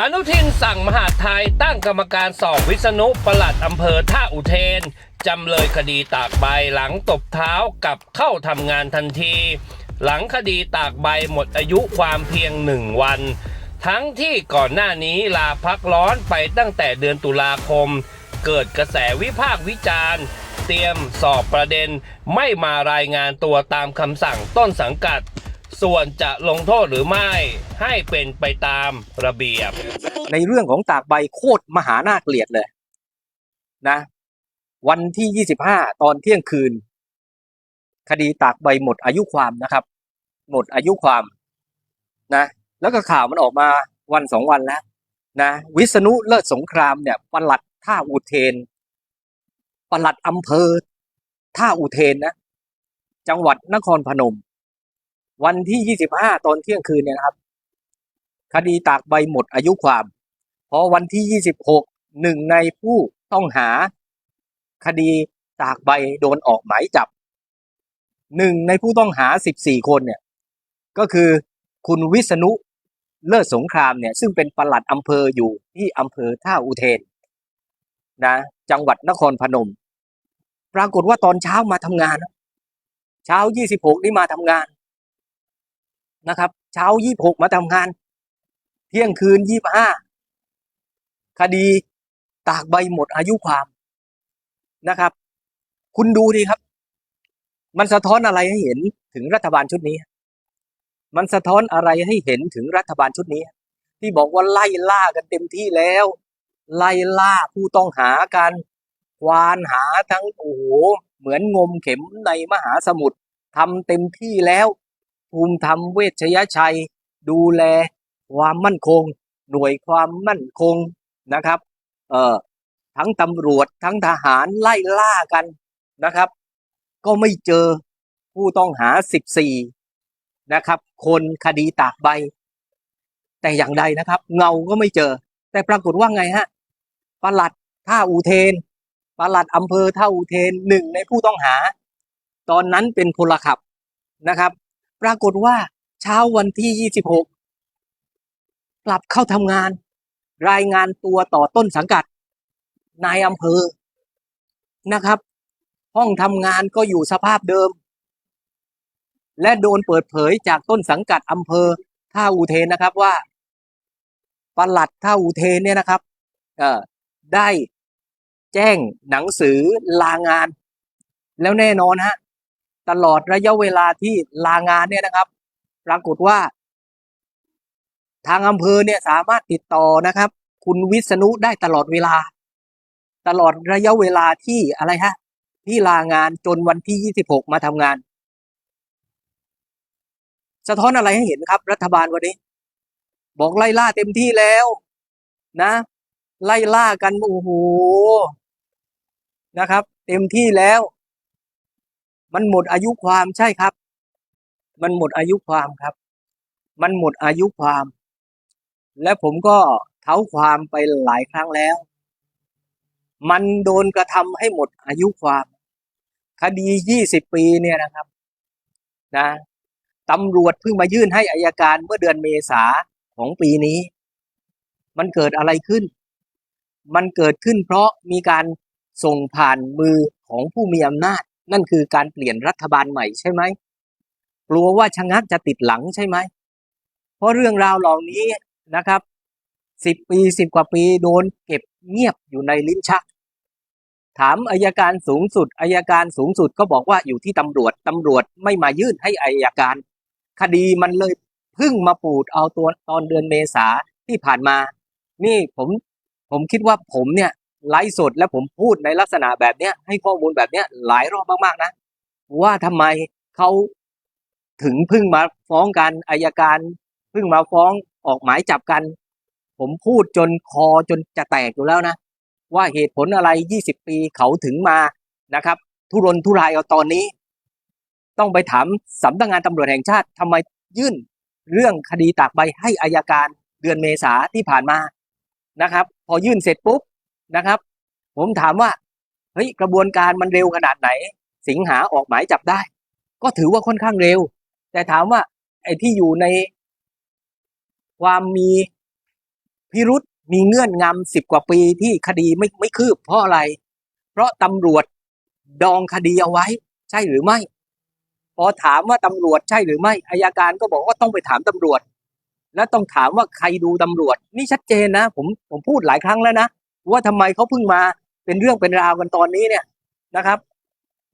อนุทินสั่งมหาดไทยตั้งกรรมการสอบวิษณุปลัดอำเภอท่าอุเทน จำเลยคดีตากใบหลังตบเท้ากับเข้าทำงานทันที หลังคดีตากใบหมดอายุความเพียงหนึ่งวัน ทั้งที่ก่อนหน้านี้ลาพักร้อนไปตั้งแต่เดือนตุลาคม เกิดกระแสวิพากษ์วิจารณ์ เตรียมสอบประเด็นไม่มารายงานตัวตามคำสั่งต้นสังกัด ส่วนจะลงโทษหรือไม่ให้เป็นไปตามระเบียบ ในเรื่องของตากใบโคตรมหาน่าเกลียดเลยนะ วันที่ 25 ตอนเที่ยงคืน คดีตากใบหมดอายุความนะครับ หมดอายุความนะ แล้วก็ข่าวมันออกมาวันสองวันแล้วนะ วิษณุเลิศสงครามเนี่ยปลัดท่าอุเทนปลัดอำเภอท่าอุเทนนะ จังหวัดนครพนม วันที่ 25 ตอนเที่ยงคืนเนี่ยนะครับ คดีตากใบหมดอายุความพอวันที่ 26หนึ่งในผู้ต้องหา คดีตากใบโดนออกหมายจับหนึ่งในผู้ต้องหา 14 คนเนี่ย ก็คือคุณวิษณุเลิศสงครามเนี่ย ซึ่งเป็นปลัดอำเภออยู่ที่อำเภอท่าอุเทนนะจังหวัดนครพนม ปรากฏว่าตอนเช้ามาทำงาน เช้า 26 นี่มาทำงาน นะครับ เช้า26มาทำงาน เที่ยงคืนยี่ห้าคดีตากใบหมดอายุความนะครับ คุณดูดีครับ มันสะท้อนอะไรให้เห็นถึงรัฐบาลชุดนี้ มันสะท้อนอะไรให้เห็นถึงรัฐบาลชุดนี้ ที่บอกว่าไล่ล่ากันเต็มที่แล้ว ไล่ล่าผู้ต้องหากันควานหาทั้งโอ้โหเหมือนงมเข็มในมหาสมุทรทำเต็มที่แล้ว ภูมิธรรมเวชยชัย ดูแลความมั่นคง หน่วยความมั่นคงนะครับเอ่อทั้งตำรวจทั้งทหารไล่ล่ากันนะครับ ก็ไม่เจอผู้ต้องหา 14 นะครับ คนคดีตากใบ แต่อย่างใดนะครับ เงาก็ไม่เจอ แต่ปรากฏว่าไงฮะปลัดท่าอุเทนปลัดอำเภอท่าอุเทนหนึ่งในผู้ต้องหา ตอนนั้นเป็นพลขับนะครับ ปรากฏว่าเช้าวันที่ 26 กลับเข้าทำงาน รายงานตัวต่อต้นสังกัด นายอำเภอนะครับ ห้องทำงานก็อยู่สภาพเดิม และโดนเปิดเผยจากต้นสังกัดอำเภอท่าอุเทนนะครับว่าปลัดท่าอุเทนเนี่ยนะครับได้แจ้งหนังสือลางาน แล้วแน่นอนฮะ ตลอดระยะเวลาที่ลางานเนี่ยนะครับ ปรากฏว่า ทางอำเภอเนี่ยสามารถติดต่อนะครับ คุณวิษณุได้ตลอดเวลา ตลอดระยะเวลาที่อะไรฮะ ที่ลางานจนวันที่ 26 มาทำงาน สะท้อนอะไรให้เห็นครับ รัฐบาลวันนี้ บอกไล่ล่าเต็มที่แล้ว นะ ไล่ล่ากันโอ้โหนะครับ เต็มที่แล้ว มันหมดอายุความใช่ครับ มันหมดอายุความครับ มันหมดอายุความ และผมก็เท้าความไปหลายครั้งแล้ว มันโดนกระทำให้หมดอายุความ คดียี่สิบปีเนี่ยนะครับ นะตำรวจเพิ่งมายื่นให้อายการเมื่อเดือนเมษาของปีนี้ มันเกิดอะไรขึ้น มันเกิดขึ้นเพราะมีการส่งผ่านมือของผู้มีอำนาจ นั่นคือการเปลี่ยนรัฐบาลใหม่ใช่ไหมกลัวว่าชะงักจะติดหลังใช่ไหม เพราะเรื่องราวเหล่านี้นะครับสิบปีสิบกว่าปีโดนเก็บเงียบอยู่ในลิ้นชัก ถามอายการสูงสุดอายการสูงสุดก็บอกว่าอยู่ที่ตำรวจตำรวจไม่มายื่นให้อายการ คดีมันเลยพิ่งมาปูดเอาตัวตอนเดือนเมษาที่ผ่านมา นี่ผมผมคิดว่าผมเนี่ย ไลฟ์สดและผมพูดในลักษณะแบบเนี้ยให้ข้อมูลแบบเนี้ยหลายรอบมากๆนะ ว่าทำไมเขาถึงพิ่งมาฟ้องกันอายการพิ่งมาฟ้องออกหมายจับกัน ผมพูดจนคอจนจะแตกอยู่แล้วนะ ว่าเหตุผลอะไร 20 ปีเขาถึงมานะครับ ทุรนทุรายเอาตอนนี้ ต้องไปถามสำนักงานตำรวจแห่งชาติทำไมยื่นเรื่องคดีตากใบให้อายการเดือนเมษาที่ผ่านมานะครับ พอยื่นเสร็จปุ๊บ นะครับ ผมถามว่าเฮ้ยกระบวนการมันเร็วขนาดไหน สิงหาออกหมายจับได้ ก็ถือว่าค่อนข้างเร็ว แต่ถามว่าไอ้ที่อยู่ในความมีพิรุษมีเงื่อนงำสิบกว่าปีที่คดีไม่ไม่คืบเพราะอะไร เพราะตำรวจดองคดีเอาไว้ ใช่หรือไม่ พอถามว่าตำรวจใช่หรือไม่อายการก็บอกว่าต้องไปถามตำรวจ แล้วต้องถามว่าใครดูตำรวจ นี่ชัดเจนนะ ผมผมพูดหลายครั้งแล้วนะ ว่าทำไมเขาเพิ่งมาเป็นเรื่องเป็นราวกันตอนนี้เนี่ยนะครับ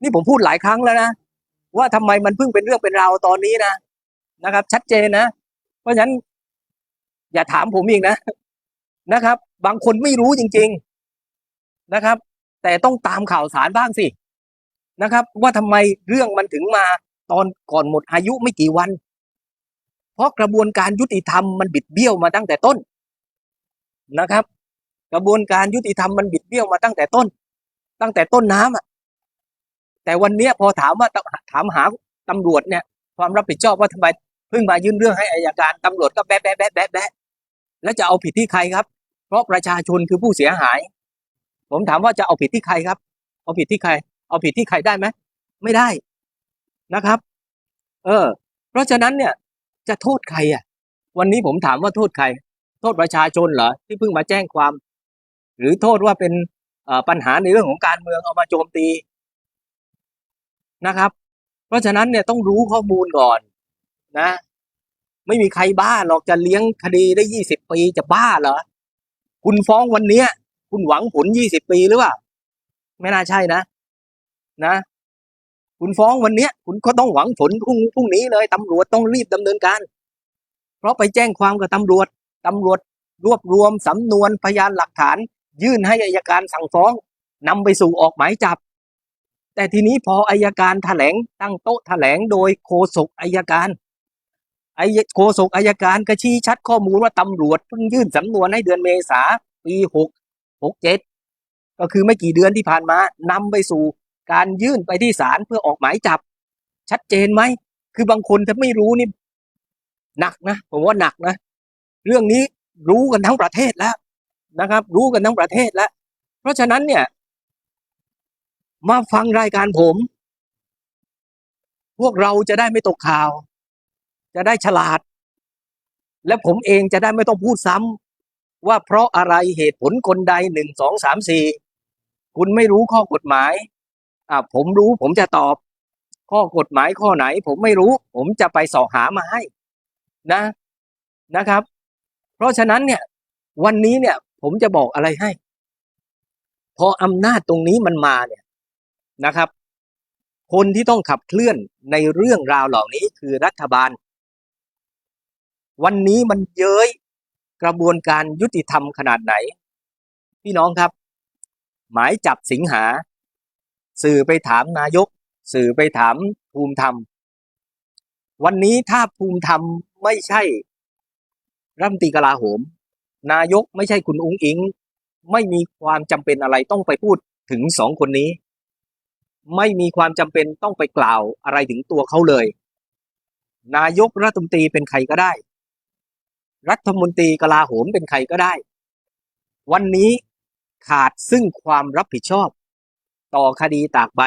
นี่ผมพูดหลายครั้งแล้วนะว่าทำไมมันเพิ่งเป็นเรื่องเป็นราวตอนนี้นะนะครับ ชัดเจนนะ เพราะฉะนั้น อย่าถามผมอีกนะนะครับ บางคนไม่รู้จริง ๆนะครับ แต่ต้องตามข่าวสารบ้างสินะครับ ว่าทำไมเรื่องมันถึงมาตอนก่อนหมดอายุไม่กี่วัน เพราะกระบวนการยุติธรรมมันบิดเบี้ยวมาตั้งแต่ต้นนะครับ กระบวนการยุติธรรมมันบิดเบี้ยวมาตั้งแต่ต้น ตั้งแต่ต้นน้ำอะ แต่วันเนี้ยพอถามว่าถามหาตำรวจเนี่ย ความรับผิดชอบว่าทำไมเพิ่งมายื่นเรื่องให้อายการตำรวจก็แบะแบะแบะแบะแบะแล้วจะเอาผิดที่ใครครับ เพราะประชาชนคือผู้เสียหาย ผมถามว่าจะเอาผิดที่ใครครับ เอาผิดที่ใคร เอาผิดที่ใครได้ไหมไม่ได้นะครับ เออ เพราะฉะนั้นเนี่ย จะโทษใครอะ วันนี้ผมถามว่าโทษใคร โทษประชาชนเหรอที่เพิ่งมาแจ้งความ หรือโทษว่าเป็นปัญหาในเรื่องของการเมืองเอามาโจมตีนะครับ เพราะฉะนั้นเนี่ยต้องรู้ข้อมูลก่อนนะ ไม่มีใครบ้าหรอกจะเลี้ยงคดีได้ยี่สิบปีจะบ้าเหรอคุณฟ้องวันเนี้ย คุณหวังผลยี่สิบปีหรือเปล่าไม่น่าใช่นะนะ คุณฟ้องวันเนี้ย คุณก็ต้องหวังผลพรุ่งพรุ่งนี้เลยตำรวจต้องรีบดำเนินการ เพราะไปแจ้งความกับตำรวจตำรวจรวบรวมสำนวนพยานหลักฐาน ยื่นให้อายการสั่งฟ้องนำไปสู่ออกหมายจับ แต่ทีนี้พออายการแถลงตั้งโต๊ะแถลงโดยโฆษกอายการไอโฆษกอายการก็ชี้ชัดข้อมูลว่าตำรวจเพิ่งยื่นสำนวนให้เดือนเมษาปีหกหกเจ็ดก็คือไม่กี่เดือนที่ผ่านมานำไปสู่การยื่นไปที่ศาลเพื่อออกหมายจับ ชัดเจนไหม คือบางคนถ้าไม่รู้นี่หนักนะ ผมว่าหนักนะ เรื่องนี้รู้กันทั้งประเทศแล้ว นะครับ รู้กันทั้งประเทศแล้ว เพราะฉะนั้นเนี่ย มาฟังรายการผม พวกเราจะได้ไม่ตกข่าว จะได้ฉลาด และผมเองจะได้ไม่ต้องพูดซ้ำว่าเพราะอะไรเหตุผลคนใดหนึ่งสองสามสี่คุณไม่รู้ข้อกฎหมายอ่าผมรู้ผมจะตอบ ข้อกฎหมายข้อไหน ผมไม่รู้ ผมจะไปสอบหามาให้นะนะครับ เพราะฉะนั้นเนี่ยวันนี้เนี่ย ผมจะบอกอะไรให้ พออำนาจตรงนี้มันมาเนี่ยนะครับ คนที่ต้องขับเคลื่อนในเรื่องราวเหล่านี้คือรัฐบาล วันนี้มันเย้ยกระบวนการยุติธรรมขนาดไหน พี่น้องครับ หมายจับสิงหา สื่อไปถามนายก สื่อไปถามภูมิธรรม วันนี้ถ้าภูมิธรรมไม่ใช่รัฐมนตรีกลาโหม นายกไม่ใช่คุณอุ้งอิง ไม่มีความจำเป็นอะไรต้องไปพูดถึงสองคนนี้ ไม่มีความจำเป็นต้องไปกล่าวอะไรถึงตัวเขาเลย นายกรัฐมนตรีเป็นใครก็ได้ รัฐมนตรีกลาโหมเป็นใครก็ได้ วันนี้ขาดซึ่งความรับผิดชอบ ต่อคดีตากใบ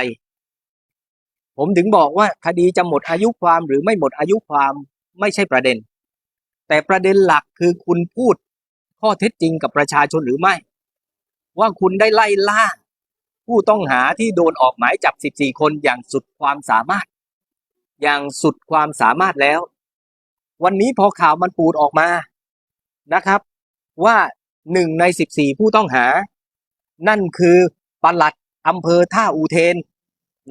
ผมถึงบอกว่าคดีจะหมดอายุความหรือไม่หมดอายุความไม่ใช่ประเด็น แต่ประเด็นหลักคือคุณพูด ข้อเท็จจริงกับประชาชนหรือไม่ ว่าคุณได้ไล่ล่า ผู้ต้องหาที่โดนออกหมายจับ 14 คนอย่างสุดความสามารถ อย่างสุดความสามารถแล้ว วันนี้พอข่าวมันปูดออกมานะครับ ว่าหนึ่งใน 14 ผู้ต้องหา นั่นคือปลัดอำเภอท่าอูเทน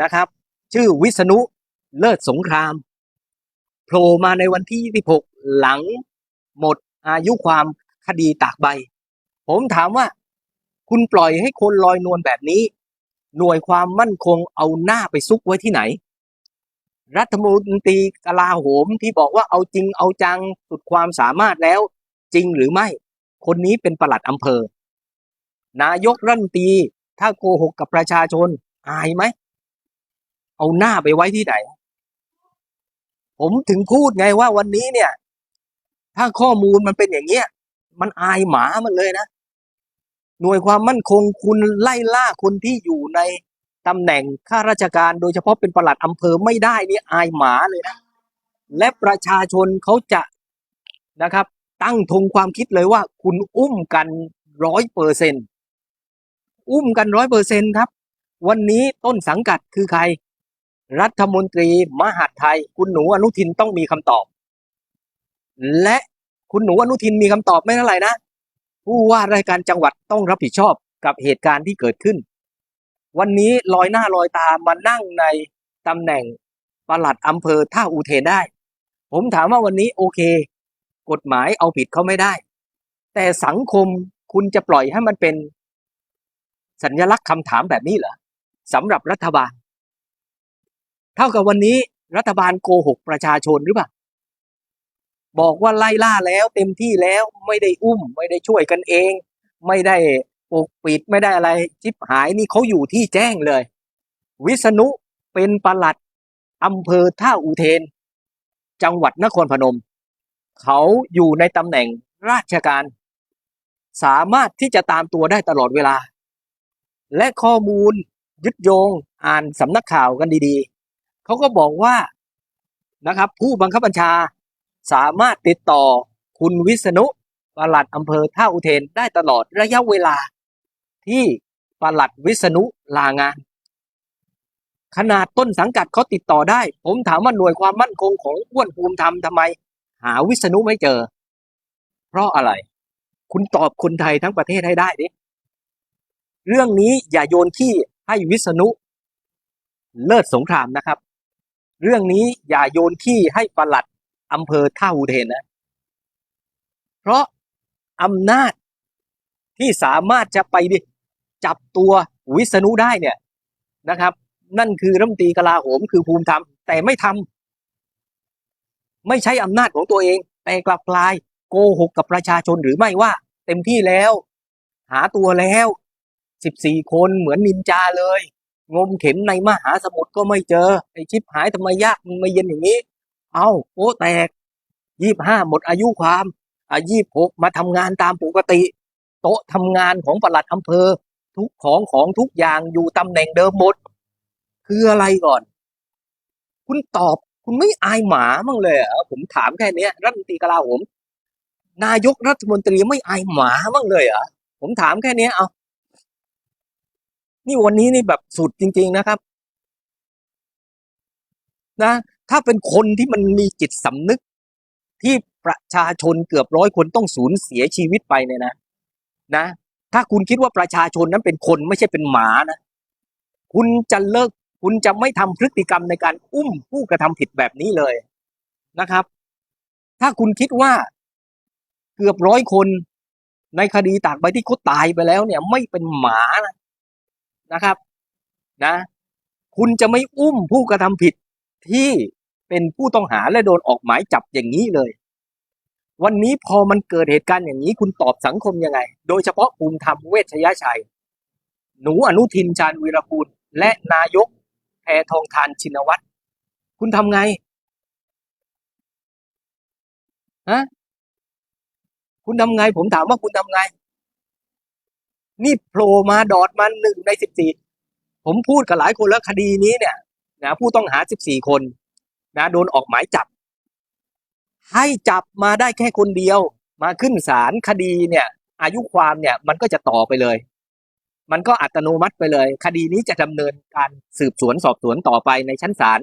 นะครับ ชื่อวิษณุเลิศสงครามโผล่มาในวันที่ 26 หลังหมดอายุความ คดีตากใบ ผมถามว่า คุณปล่อยให้คนลอยนวลแบบนี้ หน่วยความมั่นคงเอาหน้าไปซุกไว้ที่ไหน รัฐมนตรีกลาโหมที่บอกว่าเอาจริงเอาจังสุดความสามารถแล้ว จริงหรือไม่ คนนี้เป็นประหลัดอำเภอ นายกรัฐมนตรีถ้าโกหกกับประชาชน อายไหม เอาหน้าไปไว้ที่ไหน ผมถึงพูดไงว่าวันนี้เนี่ย ถ้าข้อมูลมันเป็นอย่างเงี้ย มันอายหมามันเลยนะ หน่วยความมั่นคงคุณไล่ล่าคนที่อยู่ในตำแหน่งข้าราชการโดยเฉพาะเป็นประหลัดอำเภอไม่ได้นี่อายหมาเลยนะและประชาชนเขาจะนะครับ ตั้งธงความคิดเลยว่า คุณอุ้มกันร้อยเปอร์เซนอุ้มกันร้อยเปอร์เซนครับ วันนี้ต้นสังกัดคือใคร รัฐมนตรีมหาดไทย คุณหนูอนุทินต้องมีคำตอบ และ คุณหนูอนุทินมีคำตอบไม่เท่าไหร่นะผู้ว่าราชการจังหวัดต้องรับผิดชอบกับเหตุการณ์ที่เกิดขึ้น วันนี้ลอยหน้าลอยตามานั่งในตำแหน่งปลัดอำเภอท่าอุเทนได้ ผมถามว่าวันนี้โอเค กฎหมายเอาผิดเขาไม่ได้ แต่สังคมคุณจะปล่อยให้มันเป็นสัญลักษณ์คำถามแบบนี้เหรอสำหรับรัฐบาล เท่ากับวันนี้รัฐบาลโกหกประชาชนหรือเปล่า บอกว่าไล่ล่าแล้วเต็มที่แล้วไม่ได้อุ้ม ไม่ได้ช่วยกันเอง ไม่ได้ปกปิดไม่ได้อะไรจิบหายนี่เขาอยู่ที่แจ้งเลย วิษณุเป็นปลัดอำเภอท่าอุเทน จังหวัดนครพนม เขาอยู่ในตำแหน่งราชการ สามารถที่จะตามตัวได้ตลอดเวลา และข้อมูลยึดโยงอ่านสำนักข่าวกันดีๆ เขาก็บอกว่านะครับ ผู้บังคับบัญชา สามารถติดต่อคุณวิษณุปลัดอำเภอท่าอุเทนได้ตลอดระยะเวลา ที่ปลัดวิษณุลางาน ขนาดต้นสังกัดเขาติดต่อได้ ผมถามว่าหน่วยความมั่นคงของอ้วนภูมิธรรมทำไม หาวิษณุไม่เจอ เพราะอะไร คุณตอบคนไทยทั้งประเทศให้ได้ดิเรื่องนี้อย่าโยนที่ให้วิษณุเลิศสงครามนะครับ เรื่องนี้อย่าโยนที่ให้ปลัด อำเภอท่าอุเทนนะ เพราะอำนาจที่สามารถจะไปจับตัววิษณุได้เนี่ยนะครับ นั่นคือรัฐมนตรีกลาโหมคือภูมิธรรมแต่ไม่ทำไม่ใช้อำนาจของตัวเอง แต่กลับกลายโกหกกับประชาชนหรือไม่ว่า เต็มที่แล้ว หาตัวแล้วสิบสี่คนเหมือนนินจาเลย งมเข็มในมหาสมุทรก็ไม่เจอไอชิปหายทำไมยากมันไม่เย็นอย่างนี้ เอาโป๊แตกยี่ห้าหมดอายุความอะยี่หกมาทำงานตามปกติ โต๊ะทำงานของปลัดอำเภอ ทุกของของทุกอย่างอยู่ตำแหน่งเดิมหมด คืออะไรก่อน คุณตอบคุณไม่อายหมาบ้างเลยเหรอผมถามแค่เนี้ยรัฐมนตรีกลาโหมนายกรัฐมนตรีไม่อายหมาบ้างเลยเหรอผมถามแค่เนี้ยเอานี่วันนี้นี่แบบสุดจริง ๆนะครับ นะ ถ้าเป็นคนที่มันมีจิตสำนึก ที่ประชาชนเกือบร้อยคนต้องสูญเสียชีวิตไปเนี่ยนะนะ ถ้าคุณคิดว่าประชาชนนั้นเป็นคนไม่ใช่เป็นหมานะ คุณจะเลิก คุณจะไม่ทำพฤติกรรมในการอุ้มผู้กระทำผิดแบบนี้เลยนะครับ ถ้าคุณคิดว่าเกือบร้อยคนในคดีตากใบที่เขาตายไปแล้วเนี่ย ไม่เป็นหมานะนะครับนะ คุณจะไม่อุ้มผู้กระทำผิดที่ เป็นผู้ต้องหาและโดนออกหมายจับอย่างนี้เลย วันนี้พอมันเกิดเหตุการณ์อย่างนี้คุณตอบสังคมยังไง โดยเฉพาะภูมิธรรมเวชยชัย หนูอนุทินชาญวีรกูลและนายกแพทองทานชินวัตรคุณทำไงฮะคุณทำไง ผมถามว่าคุณทำไง นี่โผล่มาดอดมาหนึ่งในสิบสี่ผมพูดกับหลายคนแล้วคดีนี้เนี่ยนะผู้ต้องหาสิบสี่คน นะโดนออกหมายจับ ให้จับมาได้แค่คนเดียว มาขึ้นศาลคดีเนี่ย อายุความเนี่ยมันก็จะต่อไปเลย มันก็อัตโนมัติไปเลย คดีนี้จะดำเนินการสืบสวนสอบสวนต่อไปในชั้นศาล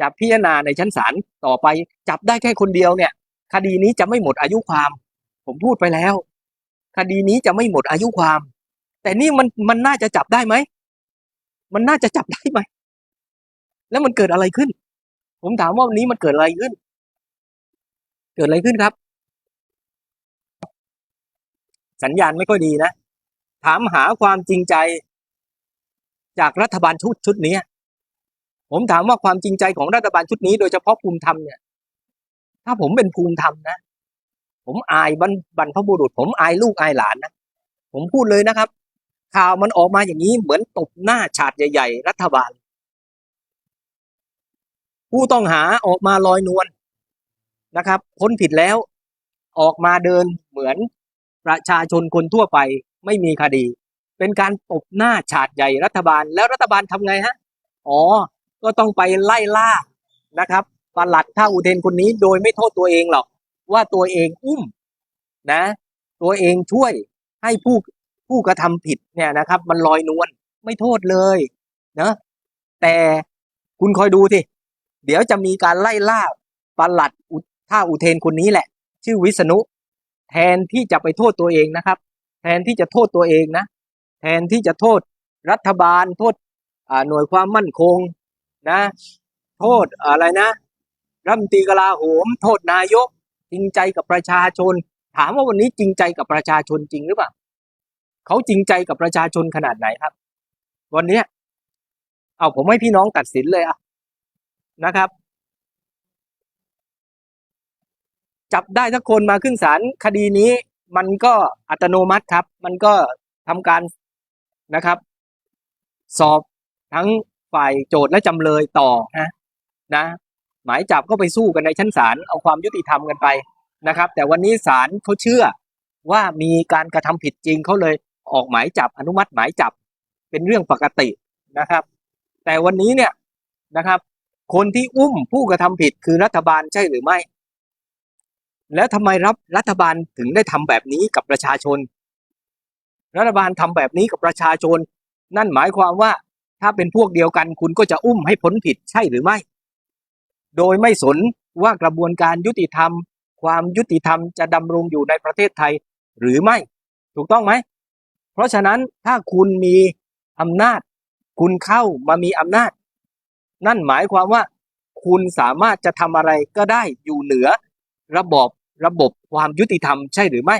จะพิจารณาในชั้นศาลต่อไป จับได้แค่คนเดียวเนี่ย คดีนี้จะไม่หมดอายุความ ผมพูดไปแล้ว คดีนี้จะไม่หมดอายุความ แต่นี่มันมันน่าจะจับได้ไหมมันน่าจะจับได้ไหมแล้วมันเกิดอะไรขึ้น ผมถามว่าวันนี้มันเกิดอะไรขึ้น เกิดอะไรขึ้นครับ สัญญาณไม่ค่อยดีนะ ถามหาความจริงใจ จากรัฐบาลชุดชุดนี้ ผมถามว่าความจริงใจของรัฐบาลชุดนี้ โดยเฉพาะภูมิธรรมเนี่ย ถ้าผมเป็นภูมิธรรมนะ ผมอายบรรบรรพบุรุษ ผมอายลูกอายหลานนะ ผมพูดเลยนะครับ ข่าวมันออกมาอย่างนี้เหมือนตบหน้าฉาดใหญ่ ๆ รัฐบาล ผู้ต้องหาออกมาลอยนวลนะครับ พ้นผิดแล้วออกมาเดินเหมือนประชาชนคนทั่วไปไม่มีคดี เป็นการตบหน้าฉาดใหญ่รัฐบาลแล้วรัฐบาลทำไงฮะอ๋อ ก็ต้องไปไล่ล่านะครับปลัดท่าอุเทนคนนี้โดยไม่โทษตัวเองหรอก ว่าตัวเองอุ้มนะ ตัวเองช่วยให้ผู้ผู้กระทำผิดเนี่ยนะครับ มันลอยนวลไม่โทษเลยเนะแต่คุณคอยดูสิ เดี๋ยวจะมีการไล่ล่าปลัดท่าอุเทนคนนี้แหละ ชื่อวิษณุ แทนที่จะไปโทษตัวเองนะครับ แทนที่จะโทษตัวเองนะ แทนที่จะโทษรัฐบาลโทษหน่วยความมั่นคงนะ โทษอะไรนะรัฐมนตรีกลาโหม โทษนายกจริงใจกับประชาชน ถามว่าวันนี้จริงใจกับประชาชนจริงหรือเปล่าเขาจริงใจกับประชาชนขนาดไหนครับ วันนี้เอาผมให้พี่น้องตัดสินเลยอะ นะครับ จับได้ทักคนมาขึ้นศาลคดีนี้ มันก็อัตโนมัติครับ มันก็ทำการนะครับ สอบทั้งฝ่ายโจทย์และจำเลยต่อนะนะ หมายจับก็ไปสู้กันในชั้นศาลเอาความยุติธรรมกันไปนะครับ แต่วันนี้ศาลเขาเชื่อว่ามีการกระทำผิดจริงเขาเลยออกหมายจับอนุมัติหมายจับเป็นเรื่องปกตินะครับ แต่วันนี้เนี่ยนะครับ คนที่อุ้มผู้กระทำผิดคือรัฐบาลใช่หรือไม่ แล้วทำไมรับรัฐบาลถึงได้ทำแบบนี้กับประชาชน รัฐบาลทำแบบนี้กับประชาชน นั่นหมายความว่าถ้าเป็นพวกเดียวกันคุณก็จะอุ้มให้พ้นผิดใช่หรือไม่ โดยไม่สนว่ากระบวนการยุติธรรม ความยุติธรรมจะดำรงอยู่ในประเทศไทยหรือไม่ ถูกต้องไหม เพราะฉะนั้นถ้าคุณมีอำนาจ คุณเข้ามามีอำนาจ นั่นหมายความว่า คุณสามารถจะทำอะไรก็ได้อยู่เหนือ ระบอบระบบความยุติธรรมใช่หรือไม่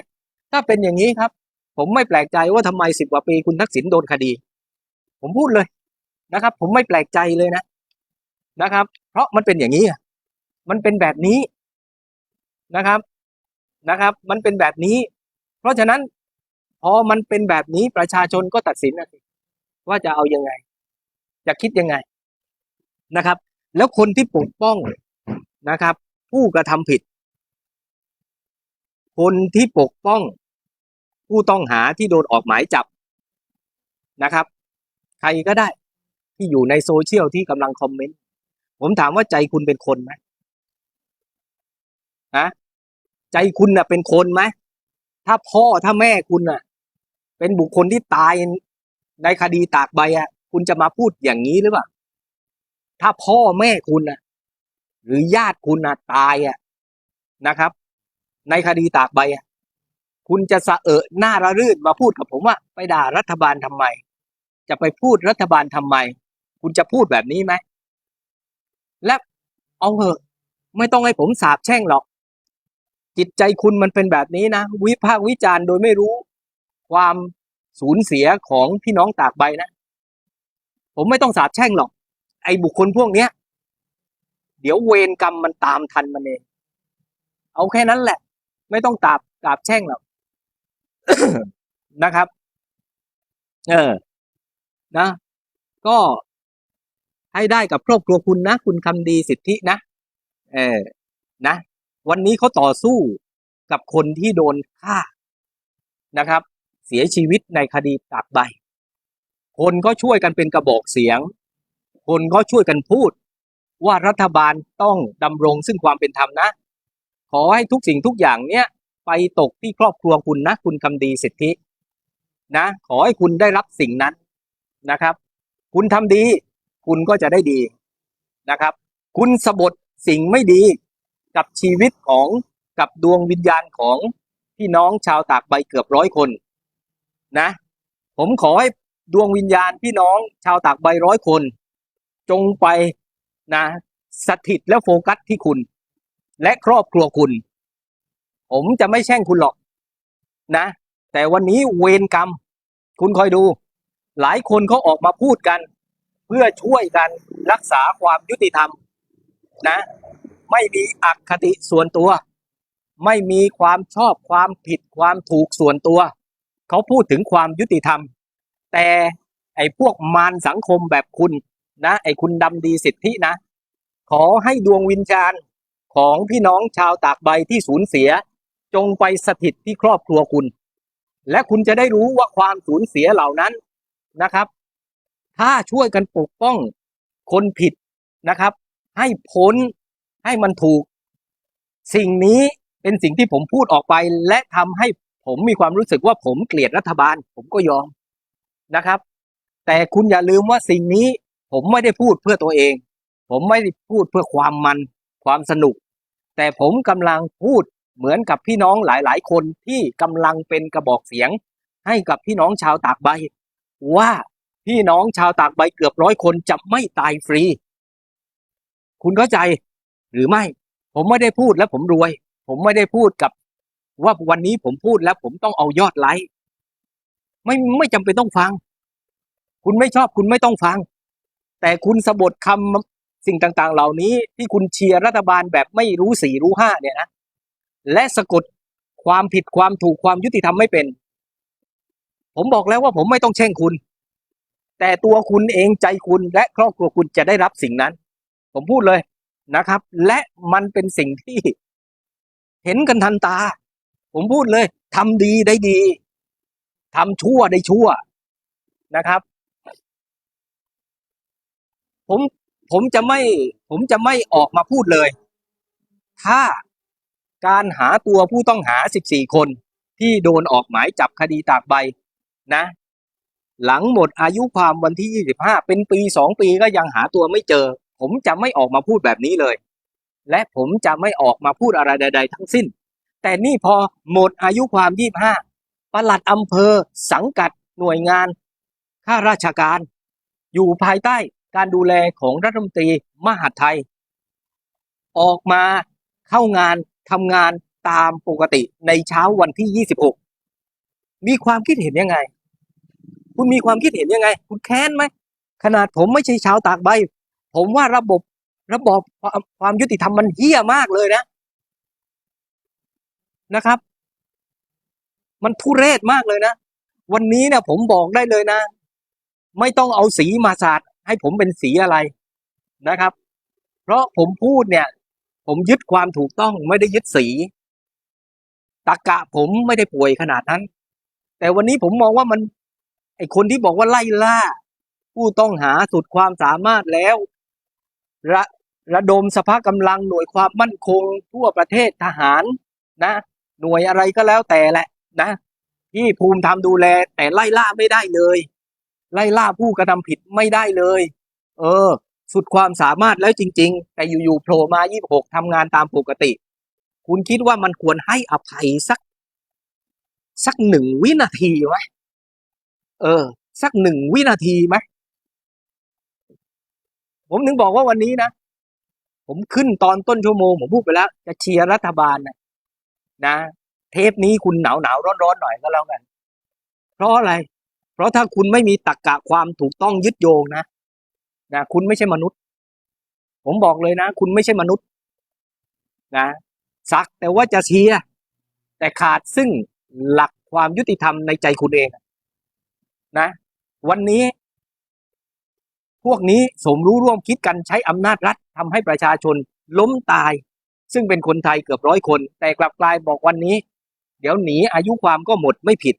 ถ้าเป็นอย่างนี้ครับ ผมไม่แปลกใจว่าทำไมสิบกว่าปีคุณทักษิณโดนคดี ผมพูดเลยนะครับ ผมไม่แปลกใจเลยนะนะครับ เพราะมันเป็นอย่างนี้มันเป็นแบบนี้นะครับนะครับ มันเป็นแบบนี้ เพราะฉะนั้นพอมันเป็นแบบนี้ประชาชนก็ตัดสินนะว่าจะเอายังไง จะคิดยังไง นะครับ แล้วคนที่ปกป้องนะครับ ผู้กระทำผิด คนที่ปกป้อง ผู้ต้องหาที่โดนออกหมายจับนะครับ ใครก็ได้ที่อยู่ในโซเชียลที่กำลังคอมเมนต์ผมถามว่าใจคุณเป็นคนไหมฮะใจคุณน่ะเป็นคนไหมถ้าพ่อถ้าแม่คุณน่ะ เป็นบุคคลที่ตายในคดีตากใบอะ คุณจะมาพูดอย่างนี้หรือเปล่า ถ้าพ่อแม่คุณนะหรือญาติคุณนะตายอะนะครับ ในคดีตากใบอะคุณจะสะเอะหน้าระรื่นมาพูดกับผมว่า ไปด่ารัฐบาลทำไม จะไปพูดรัฐบาลทำไม คุณจะพูดแบบนี้ไหม และเอาเหอะ ไม่ต้องให้ผมสาบแช่งหรอก จิตใจคุณมันเป็นแบบนี้นะ วิพากษ์วิจารณ์โดยไม่รู้ ความสูญเสียของพี่น้องตากใบนะ ผมไม่ต้องสาบแช่งหรอก ไอ้บุคคลพวกเนี้ย เดี๋ยวเวรกรรมมันตามทันมันเองเอาแค่นั้นแหละ ไม่ต้องตาบตาบแช่งหรอกนะครับ เออ นะ ก็ให้ได้กับครอบครัวคุณนะ คุณคำดีสิทธินะ เออ นะ วันนี้เขาต่อสู้กับคนที่โดนฆ่านะครับ เสียชีวิตในคดีตากใบ คนก็ช่วยกันเป็นกระบอกเสียง คนก็ช่วยกันพูด ว่ารัฐบาลต้องดำรงซึ่งความเป็นธรรมนะ ขอให้ทุกสิ่งทุกอย่างเนี้ยไปตกที่ครอบครัวคุณนะ คุณคำดีสิทธินะ ขอให้คุณได้รับสิ่งนั้นนะครับ คุณทำดี คุณก็จะได้ดีนะครับ คุณสะบดสิ่งไม่ดีกับชีวิตของกับดวงวิญญาณของพี่น้องชาวตากใบเกือบร้อยคนนะ ผมขอให้ดวงวิญญาณพี่น้องชาวตากใบร้อยคน จงไปนะสถิตและโฟกัสที่คุณ และครอบครัวคุณ ผมจะไม่แช่งคุณหรอกนะ แต่วันนี้เวรกรรม คุณคอยดู หลายคนเขาออกมาพูดกัน เพื่อช่วยกันรักษาความยุติธรรมนะ ไม่มีอคติส่วนตัว ไม่มีความชอบความผิดความถูกส่วนตัว เขาพูดถึงความยุติธรรม แต่ไอ้พวกมารสังคมแบบคุณ นะไอ้คุณดำดีสิทธินะ ขอให้ดวงวิญญาณของพี่น้องชาวตากใบที่สูญเสีย จงไปสถิตที่ครอบครัวคุณ และคุณจะได้รู้ว่าความสูญเสียเหล่านั้นนะครับ ถ้าช่วยกันปกป้องคนผิดนะครับ ให้พ้นให้มันถูก สิ่งนี้เป็นสิ่งที่ผมพูดออกไป และทำให้ผมมีความรู้สึกว่าผมเกลียดรัฐบาล ผมก็ยอมนะครับ แต่คุณอย่าลืมว่าสิ่งนี้ ผมไม่ได้พูดเพื่อตัวเอง ผมไม่ได้พูดเพื่อความมันความสนุก แต่ผมกำลังพูดเหมือนกับพี่น้องหลาย ๆ คนที่กำลังเป็นกระบอกเสียง ให้กับพี่น้องชาวตากใบ ว่าพี่น้องชาวตากใบเกือบร้อยคนจะไม่ตายฟรี คุณเข้าใจหรือไม่ ผมไม่ได้พูดแล้วผมรวย ผมไม่ได้พูดกับว่าวันนี้ผมพูดแล้วผมต้องเอายอดไลค์ไม่ไม่จำเป็นต้องฟัง คุณไม่ชอบคุณไม่ต้องฟัง แต่คุณสะบดคำสิ่งต่างๆ เหล่านี้ที่คุณเชียร์รัฐบาลแบบไม่รู้สี่รู้ห้าเนี่ยนะและสะกดความผิดความถูกความยุติธรรมไม่เป็น ผมบอกแล้วว่าผมไม่ต้องแช่งคุณ แต่ตัวคุณเองใจคุณและครอบครัวคุณจะได้รับสิ่งนั้น ผมพูดเลยนะครับ และมันเป็นสิ่งที่ เห็นกันทันตา ผมพูดเลยทำดีได้ดีทำชั่วได้ชั่วนะครับ ผมผมจะไม่ ผมจะไม่ออกมาพูดเลย ถ้าการหาตัวผู้ต้องหา 14 คนที่โดนออกหมายจับคดีตากใบนะ หลังหมดอายุความวันที่ 25 เป็นปี 2 ปีก็ยังหาตัวไม่เจอ ผมจะไม่ออกมาพูดแบบนี้เลย และผมจะไม่ออกมาพูดอะไรใด ๆ ทั้งสิ้น แต่นี่พอหมดอายุความ 25ประหลัดอำเภอสังกัดหน่วยงานข้าราชการ อยู่ภายใต้ การดูแลของรัฐมนตรีมหาดไทย ออกมาเข้างานทำงานตามปกติในเช้าวันที่ 26 มีความคิดเห็นยังไง คุณมีความคิดเห็นยังไง คุณแค้นไหม ขนาดผมไม่ใช่ชาวตากใบ ผมว่าระบบระบบความความยุติธรรมมันเหี้ยมากเลยนะนะครับ มันทุเรศมากเลยนะ วันนี้เนี่ยผมบอกได้เลยนะ ไม่ต้องเอาสีมาสาด ให้ผมเป็นสีอะไรนะครับ เพราะผมพูดเนี่ย ผมยึดความถูกต้องไม่ได้ยึดสีตากะผมไม่ได้ป่วยขนาดนั้น แต่วันนี้ผมมองว่ามัน ไอคนที่บอกว่าไล่ล่า ผู้ต้องหาสุดความสามารถแล้ว ระระดมสภาพกำลังหน่วยความมั่นคง ทั่วประเทศทหารนะ หน่วยอะไรก็แล้วแต่แหละนะ ที่ภูมิธรรมดูแลแต่ไล่ล่าไม่ได้เลย ไล่ล่าผู้กระทำผิดไม่ได้เลย เออ สุดความสามารถแล้วจริง ๆ แต่อยู่ๆโผล่มา26ทำงานตามปกติ คุณคิดว่ามันควรให้อภัยสัก สักหนึ่งวินาทีไหมเออ สักหนึ่งวินาทีไหมผมถึงบอกว่าวันนี้นะผมขึ้นตอนต้นชั่วโมงผมพูดไปแล้ว จะเชียร์รัฐบาลนะนะ เทปนี้คุณหนาวหนาวร้อนร้อนๆหน่อยก็แล้วกัน เพราะอะไร ราะถ้าคุณไม่มีตรกกะความถูกต้องยึดโยงนะนะคุณไม่ใช่มนุษย์ ผมบอกเลยนะ คุณไม่ใช่มนุษย์ นะสักแต่ว่าจะเชียร์แต่ขาดซึ่งหลักความยุติธรรมในใจคุณเอง นะ วันนี้ พวกนี้สมรู้ร่วมคิดกันใช้อำนาจรัฐทำให้ประชาชนล้มตาย ซึ่งเป็นคนไทยเกือบร้อยคน แต่กลับกลายบอกวันนี้ เดี๋ยวหนีอายุความก็หมดไม่ผิด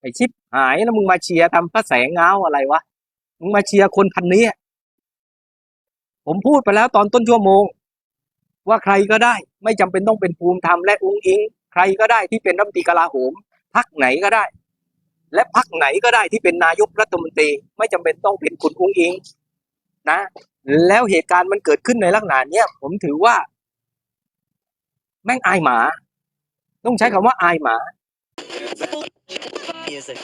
ไอชิป หายแล้วมึงมาเชียร์ทำพระแสงเงาอะไรวะ มึงมาเชียร์คนพันนี้ ผมพูดไปแล้วตอนต้นชั่วโมง ว่าใครก็ได้ ไม่จำเป็นต้องเป็นภูมิธรรมและอุ้งอิง ใครก็ได้ที่เป็นรัฐมนตรีกลาโหมพักไหนก็ได้ และพักไหนก็ได้ที่เป็นนายกรัฐมนตรี ไม่จำเป็นต้องเป็นคุณอุ้งอิง นะ แล้วเหตุการณ์มันเกิดขึ้นในลักษณะเนี้ยผมถือว่า แม่งอายหมา ต้องใช้คำว่าอายหมา Music.